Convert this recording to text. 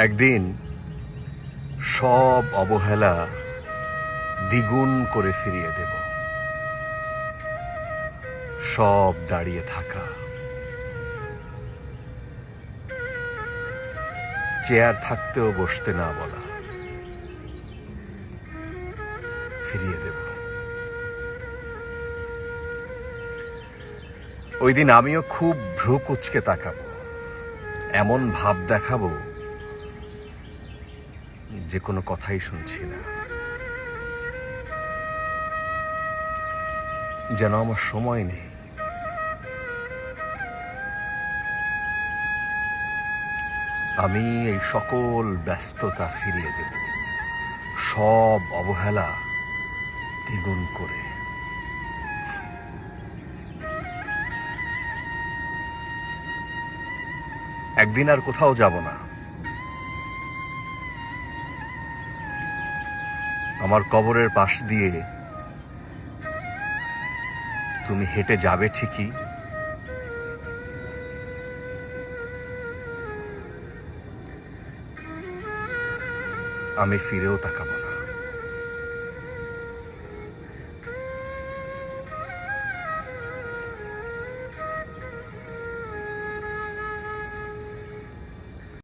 একদিন সব অবহেলা দ্বিগুণ করে ফিরিয়ে দেব। সব দাঁড়িয়ে থাকা। চেয়ার থাকতেও বসতে না বলা। ফিরিয়ে দেব। ওই দিন আমিও খুব ভ্রু কুচকে তাকাবো। এমন ভাব দেখাবো যে কোনো কথাই শুনছি না। যেন আমার সময় নেই। আমি এই সকল ব্যস্ততা ফিরিয়ে দেব। সব অবহেলা দ্বিগুণ করে। একদিন আর কোথাও যাব না। আমার কবরের পাশ দিয়ে তুমি হেঁটে যাবে ঠিকই। আমি ফিরেও তাকাবো না।